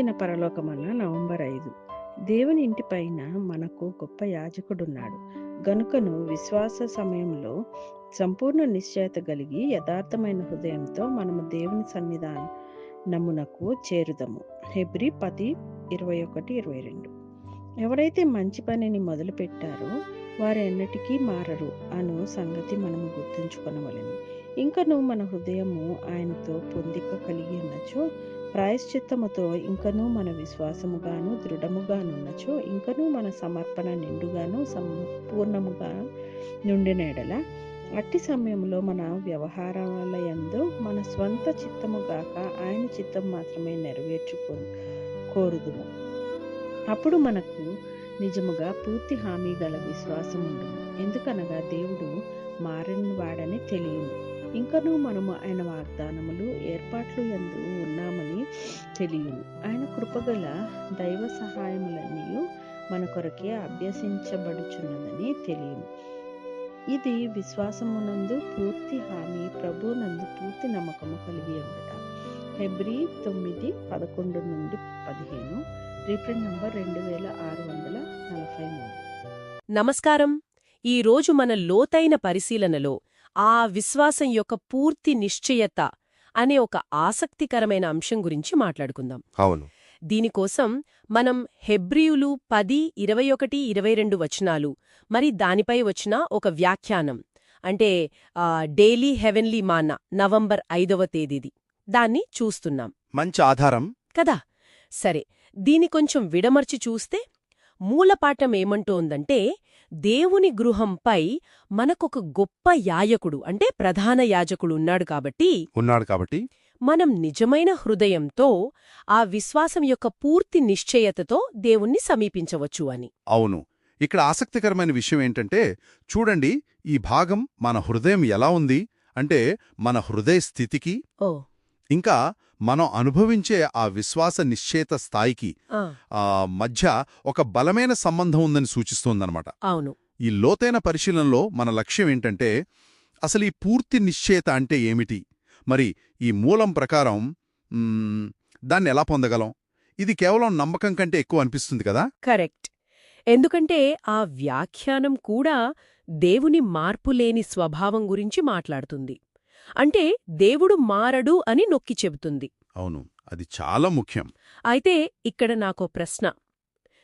దిన పరలోకమన్న నవంబర్ ఐదు. దేవుని ఇంటి పైన మనకు గొప్ప యాజకుడున్నాడు. గనుకను విశ్వాస సమయంలో సంపూర్ణ నిశ్చయత కలిగి యథార్థమైన హృదయంతో మనము దేవుని సన్నిధానమునకు చేరుదము. హెబ్రి పది ఇరవై ఒకటి ఇరవై రెండు. ఎవరైతే మంచి పనిని మొదలు పెట్టారో వారు ఎన్నటికీ మారరు అను సంగతి మనము గుర్తుంచుకొనవలెను. ఇంకను మన హృదయము ఆయనతో పొందిక కలిగి ఉన్నచో ప్రాయశ్చిత్తముతో ఇంకనూ మన విశ్వాసముగాను దృఢముగానున్నచో ఇంకనూ మన సమర్పణ నిండుగాను సంపూర్ణముగా నుండినెడల అట్టి సమయంలో మన వ్యవహారాల యందు మన స్వంత చిత్తము గాక ఆయన చిత్తం మాత్రమే నెరవేర్చుకో కోరుదుము. అప్పుడు మనకు నిజముగా పూర్తి హామీ గల విశ్వాసం ఉండదు ఎందుకనగా దేవుడు మారని వాడని తెలియదు ఇంకనూ మనము ఆయన వాగ్దానములు ఏర్పాట్లు ఎందు ఉన్నామని తెలియను ఆయన కృపగల దైవ సహాయములన్నీ మన కొరకే అభ్యసించబడుచున్నదని తెలియను ఇది విశ్వాసమునందు పూర్తి హామీ ప్రభునందు పూర్తి నమ్మకము కలిగి ఉండట. ఫిబ్రి తొమ్మిది పదకొండు నుండి పదిహేను రిఫరెండ్ నంబర్ రెండు వేల ఆరు వందల నలభై మూడు. నమస్కారం. ఈరోజు మన లోతైన పరిశీలనలో ఆ విశ్వాసం యొక్క పూర్తి నిశ్చయత అనే ఒక ఆసక్తికరమైన అంశం గురించి మాట్లాడుకుందాం. అవును. దీనికోసం మనం హెబ్రియులు పది ఇరవై ఒకటి ఇరవై రెండు వచనాలు మరి దానిపై వచ్చిన ఒక వ్యాఖ్యానం అంటే డైలీ హెవెన్లీ మాన్నా నవంబర్ ఐదవ తేదీది. దాన్ని చూస్తున్నాం. మంచి ఆధారం. కదా? సరే దీని కొంచెం విడమర్చి చూస్తే మూలపాఠం ఏమంటోందంటే దేవుని గృహంపై మనకొక గొప్ప యాయకుడు అంటే ప్రధాన యాజకుడు ఉన్నాడు కాబట్టి ఉన్నాడు కాబట్టి మనం నిజమైన హృదయంతో ఆ విశ్వాసం యొక్క పూర్తి నిశ్చయతతో దేవుణ్ణి సమీపించవచ్చు అని. అవును. ఇక్కడ ఆసక్తికరమైన విషయం ఏంటంటే చూడండి ఈ భాగం మన హృదయం ఎలా ఉంది? అంటే మన హృదయ స్థితికి ఓ. ఇంకా మనం అనుభవించే ఆ విశ్వాస నిశ్చయిత స్థాయికి మధ్య ఒక బలమైన సంబంధం ఉందని సూచిస్తోందనమాట అవును. ఈ లోతైన పరిశీలనలో మన లక్ష్యం ఏంటంటే అసలు ఈ పూర్తి నిశ్చయత అంటే ఏమిటి? మరి ఈ మూలం ప్రకారం దాన్ని ఎలా పొందగలం? ఇది కేవలం నమ్మకం కంటే ఎక్కువ అనిపిస్తుంది కదా? కరెక్ట్. ఎందుకంటే ఆ వ్యాఖ్యానం కూడా దేవుని మార్పులేని స్వభావం గురించి మాట్లాడుతుంది. అంటే దేవుడు మారడు అని నొక్కి చెబుతుంది. అవును అది చాలా ముఖ్యం. అయితే ఇక్కడ నాకో ప్రశ్న.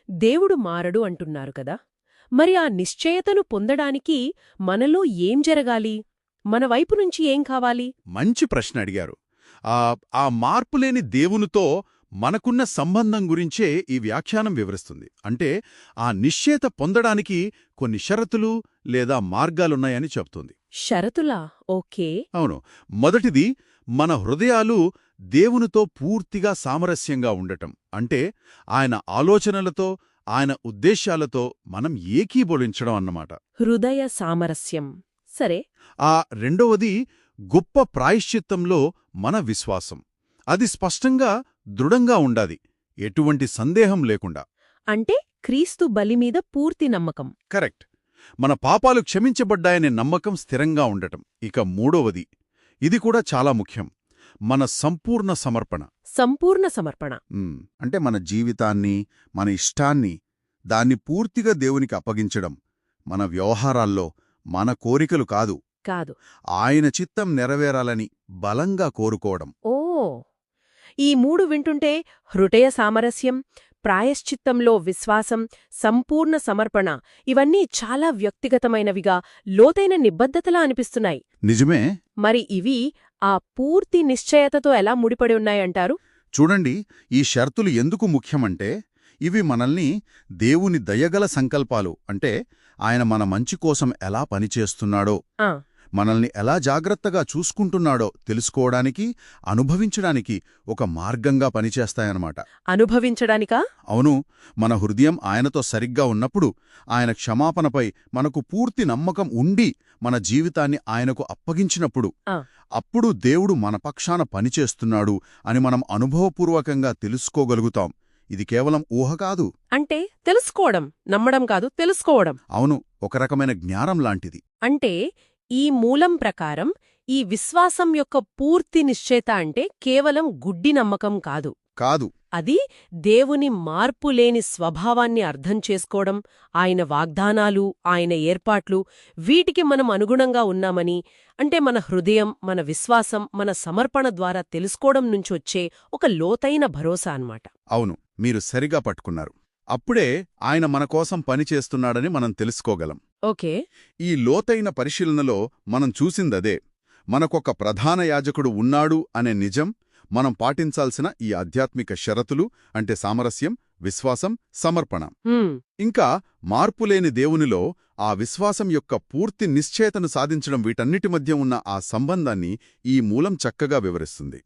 దేవుడు మారడు అంటున్నారు కదా మరి ఆ నిశ్చయతను పొందడానికి మనలో ఏం జరగాలి? మన వైపు నుంచి ఏం కావాలి? మంచి ప్రశ్న అడిగారు. ఆ ఆ మార్పులేని దేవునితో మనకున్న సంబంధం గురించే ఈ వ్యాఖ్యానం వివరిస్తుంది. అంటే ఆ నిశ్చయత పొందడానికి కొన్ని షరతులు లేదా మార్గాలున్నాయని చెప్తుంది. షరతులా? ఓకే. అవును. మొదటిది మన హృదయాలు దేవునితో పూర్తిగా సామరస్యంగా ఉండటం. అంటే ఆయన ఆలోచనలతో ఆయన ఉద్దేశాలతో మనం ఏకీబోలించడం అన్నమాట. హృదయ సామరస్యం. సరే. ఆ రెండవది గొప్ప ప్రాయశ్చిత్తంలో మన విశ్వాసం. అది స్పష్టంగా దృఢంగా ఉండాది. ఎటువంటి సందేహం లేకుండా. అంటే క్రీస్తు బలిమీద పూర్తి నమ్మకం. కరెక్ట్. మన పాపాలు క్షమించబడ్డాయనే నమ్మకం స్థిరంగా ఉండటం. ఇక మూడవది. ఇది కూడా చాలా ముఖ్యం. మన సంపూర్ణ సమర్పణ. సంపూర్ణ సమర్పణ. అంటే మన జీవితాన్ని మన ఇష్టాన్ని దాన్ని పూర్తిగా దేవునికి అప్పగించడం మన వ్యవహారాల్లో మన కోరికలు కాదు. కాదు. ఆయన చిత్తం నెరవేరాలని బలంగా కోరుకోవడం. ఓ ఈ మూడు వింటుంటే హృదయ సామరస్యం ప్రాయశ్చిత్తంలో విశ్వాసం సంపూర్ణ సమర్పణ ఇవన్నీ చాలా వ్యక్తిగతమైనవిగా లోతైన నిబద్ధతలా అనిపిస్తున్నాయి. నిజమే. మరి ఇవి ఆ పూర్తి నిశ్చయతతో ఎలా ముడిపడి ఉన్నాయంటారు చూడండి ఈ షరతులు ఎందుకు ముఖ్యమంటే ఇవి మనల్ని దేవుని దయగల సంకల్పాలు అంటే ఆయన మన మంచి కోసం ఎలా పనిచేస్తున్నాడో. ఆ. మనల్ని ఎలా జాగ్రత్తగా చూసుకుంటున్నాడో తెలుసుకోవడానికి అనుభవించడానికి ఒక మార్గంగా పనిచేస్తాయన్నమాట. అనుభవించడానికా? అవును. మన హృదయం ఆయనతో సరిగ్గా ఉన్నప్పుడు ఆయన క్షమాపణపై మనకు పూర్తి నమ్మకం ఉండి మన జీవితాన్ని ఆయనకు అప్పగించినప్పుడు. అప్పుడు దేవుడు మన పక్షాన పనిచేస్తున్నాడు అని మనం అనుభవపూర్వకంగా తెలుసుకోగలుగుతాం. ఇది కేవలం ఊహ కాదు. అంటే తెలుసుకోవడం నమ్మడం కాదు తెలుసుకోవడం. అవును. ఒక రకమైన జ్ఞానం లాంటిది. అంటే ఈ మూలం ప్రకారం ఈ విశ్వాసం యొక్క పూర్తి నిశ్చయత అంటే కేవలం గుడ్డి నమ్మకం కాదు. కాదు. అది దేవుని మార్పులేని స్వభావాన్ని అర్థం చేసుకోవడం ఆయన వాగ్దానాలు ఆయన ఏర్పాట్లు వీటికి మనం అనుగుణంగా ఉన్నామని అంటే మన హృదయం మన విశ్వాసం మన సమర్పణ ద్వారా తెలుసుకోవడం నుంచొచ్చే ఒక లోతైన భరోసా అన్నమాట. అవును మీరు సరిగా పట్టుకున్నారు. అప్పుడే ఆయన మన కోసం పనిచేస్తున్నాడని మనం తెలుసుకోగలం. ఓకే. ఈ లోతైన పరిశీలనలో మనం చూసిందదే మనకొక ప్రధాన యాజకుడు ఉన్నాడు అనే నిజం మనం పాటించాల్సిన ఈ ఆధ్యాత్మిక షరతులు అంటే సామరస్యం విశ్వాసం సమర్పణ. ఇంకా మార్పులేని దేవునిలో ఆ విశ్వాసం యొక్క పూర్తి నిశ్చయతను సాధించడం వీటన్నిటి మధ్య ఉన్న ఆ సంబంధాన్ని ఈ మూలం చక్కగా వివరిస్తుంది.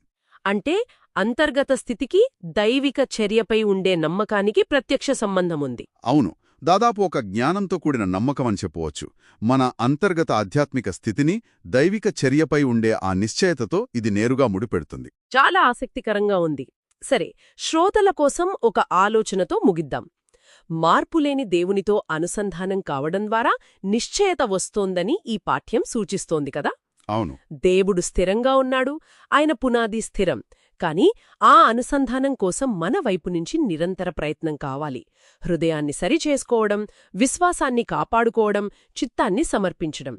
అంటే అంతర్గత స్థితికి దైవిక చర్యపై ఉండే నమ్మకానికి ప్రత్యక్ష సంబంధముంది. అవును. దాదాపు ఒక జ్ఞానంతో కూడిన నమ్మకం అని చెప్పవచ్చు. మన అంతర్గత ఆధ్యాత్మిక స్థితిని దైవిక చర్యపై ఉండే ఆ నిశ్చయతతో ఇది నేరుగా ముడిపెడుతుంది. చాలా ఆసక్తికరంగా ఉంది. సరే శ్రోతల కోసం ఒక ఆలోచనతో ముగిద్దాం. మార్పులేని దేవునితో అనుసంధానం కావడం ద్వారా నిశ్చయత వస్తోందని ఈ పాఠ్యం సూచిస్తోంది కదా? అవును. దేవుడు స్థిరంగా ఉన్నాడు. ఆయన పునాది స్థిరం. కాని ఆ అనుసంధానం కోసం మన వైపు నుంచి నిరంతర ప్రయత్నం కావాలి. హృదయాన్ని సరిచేసుకోవడం విశ్వాసాన్ని కాపాడుకోవడం చిత్తాన్ని సమర్పించడం.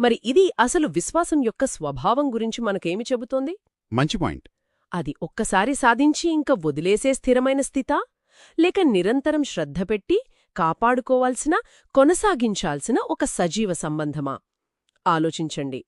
మరి ఇది అసలు విశ్వాసం యొక్క స్వభావం గురించి మనకేమి చెబుతోంది? మంచి పాయింట్. అది ఒక్కసారి సాధించి ఇంక వదిలేసే స్థిరమైన స్థితా? లేక నిరంతరం శ్రద్ధ పెట్టి కాపాడుకోవాల్సిన కొనసాగించాల్సిన ఒక సజీవ సంబంధమా? ఆలోచించండి.